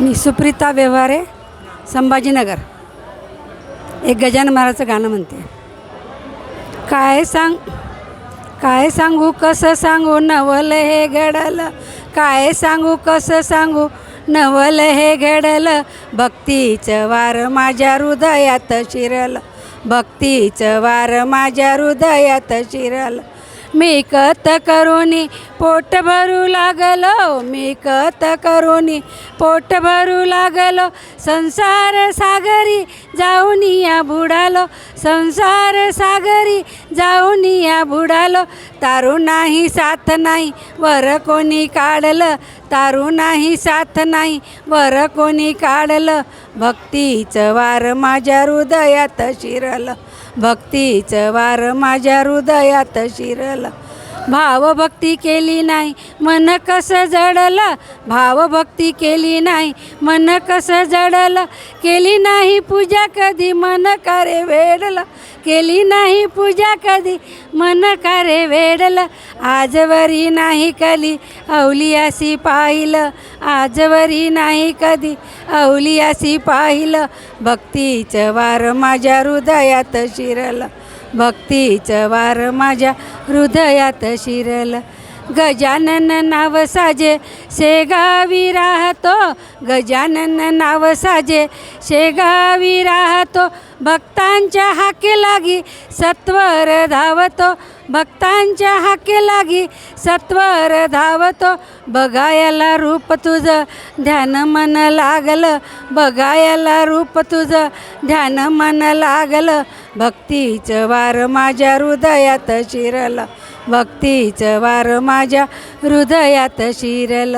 मी सुप्रीता व्यवहारे संभाजीनगर. एक गजान महाराजचं गाणं म्हणते. काय सांग काय सांगू कसं सांगू नवल हे घडलं. काय सांगू कसं सांगू नवल हे घडलं. भक्तीचं वार माझ्या हृदयात शिरलं. भक्तीचं वार माझ्या हृदयात शिरलं. मी कत करुनी पोट भरू लागलो मी कत करुनी पोट भरू लागलो संसार सागरी जाऊन या बुडालो संसार सागरी जाऊन या बुडालो. तारू नाही साथ नाही वर कोणी काढलं. तारू नाही साथ नाही वर कोणी काढलं. भक्तीचं वार माझ्या हृदयात शिरलं. भक्तीचं वार माझ्या हृदयात शिरलं. भावभक्ती केली नाही. मन कसं जडलं? भावभक्ती केली नाही. मन कसं जडलं? केली नाही पूजा कधी? मन करे वेडलं? केली नाही पूजा कधी? मन करे वेडलं? आजवरी नाही कली अवलियासी पाहिलं. आजवरी नाही कधी? अवलियासी पाहिलं. भक्तीचं वार माझ्या हृदयात शिरलं. भक्तीचं वार माझ्या हृदयात शिरलं. गजानन नाव साजे शेगावी राहतो गजानन नाव साजे. शेगावी राहतो भक्तांच्या हाके लागी सत्वर धावतो. भक्तांच्या हाके लागी सत्वर धावतो. बघायला रूप तुझं ध्यान मन लागलं. बघायला रूप तुझं ध्यान मन लागलं. भक्तीचं वार माझ्या हृदयात शिरलं. भक्तीचं वार माझ्या हृदयात शिरलं.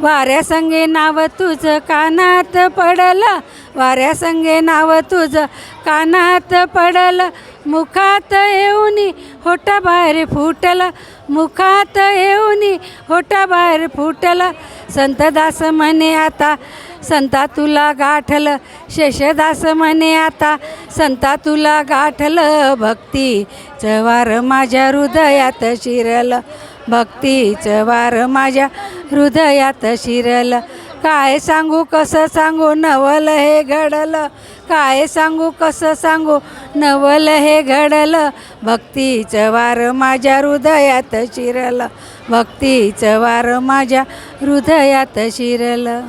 वाऱ्यासंगे नाव तुझं कानात पडलं. वाऱ्यासंगे नाव तुझं कानात पडलं मुखात येऊनी होटा बाहेर फुटलं मुखात येऊनी होटा बाहेर फुटलं संतदास म्हणे आता संता तुला गाठलं शेषदास म्हणे आता संता तुला गाठलं भक्तीचं वार माझ्या हृदयात शिरलं भक्तीचं वार माझ्या हृदयात शिरलं. काय सांगू कसं सांगू नवल हे घडलं. काय सांगू कसं सांगू नवल हे घडलं. भक्तीचं वार माझ्या हृदयात शिरलं. भक्तीचं वार माझ्या हृदयात शिरलं.